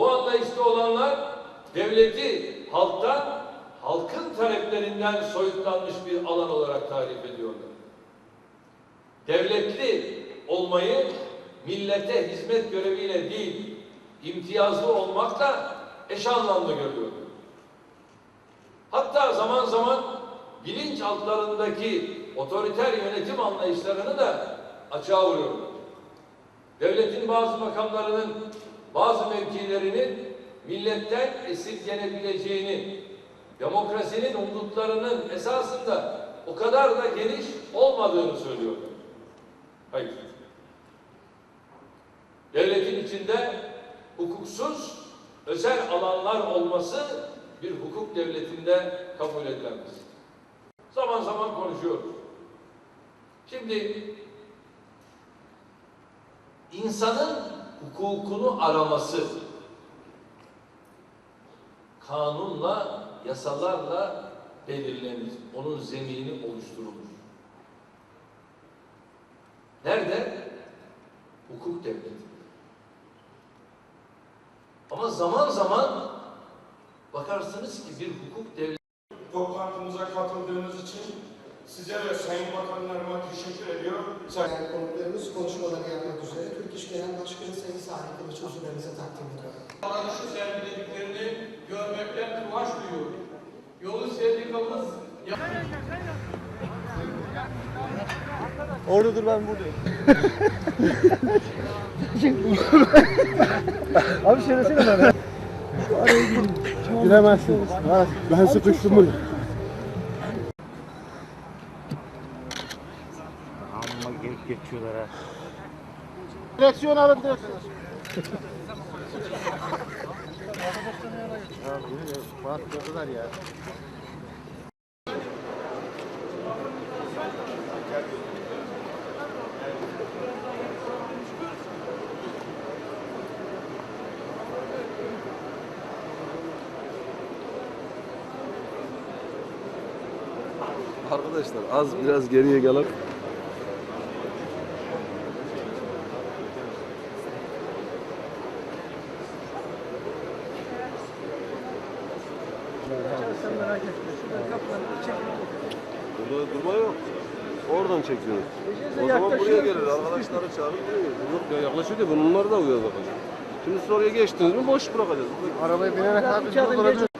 Bu anlayışta olanlar devleti halktan, halkın taleplerinden soyutlanmış bir alan olarak tarif ediyorlar. Devletli olmayı millete hizmet göreviyle değil, imtiyazlı olmakla eş anlamlı görüyorlar. Hatta zaman zaman bilinç altlarındaki otoriter yönetim anlayışlarını da açığa vuruyorlar. Devletin bazı makamlarının, bazı mevkilerinin milletten esirgenebileceğini, demokrasinin umduklarının esasında o kadar da geniş olmadığını söylüyorlar. Hayır. Devletin içinde hukuksuz özel alanlar olması bir hukuk devletinde kabul edilemez. Zaman zaman konuşuyoruz. Şimdi insanın hukukunu araması kanunla, yasalarla belirlenir. Onun zemini oluşturulur. Nerede? Hukuk devleti. Ama zaman zaman bakarsınız ki bir hukuk devleti Toplantımıza katıldığınız için size ve Sayın Bakanlarıma teşekkür ediyor. Sayın konuklarımız konuşmalarını yapmak üzere Türk İş Genel Başkanı Sayın Salih Kılıç huzurlarınıza takdim ediyorum. davranışı sergilediklerini görmekten kıvanç duyuyorum. Yolu sendikamız Orada dur ben buradayım. Abi söylesene bana. Şu araya girin. Giremezsin. Ben sıkıştım bunu. Amma gelip geçiyorlar ha. Direksiyon alın direksiyon. Ya. Arkadaşlar az biraz geriye gelip Sen merak etme. Şuradan kapıdan çek. burada durma yok. Oradan çekiyoruz. O zaman buraya gelir arkadaşları çağırıp ya yaklaşıyor diye bunlar da uyuyor bakın. Şimdi siz oraya geçtiniz mi boş bırakacağız. Arabaya binerek abi duracağız.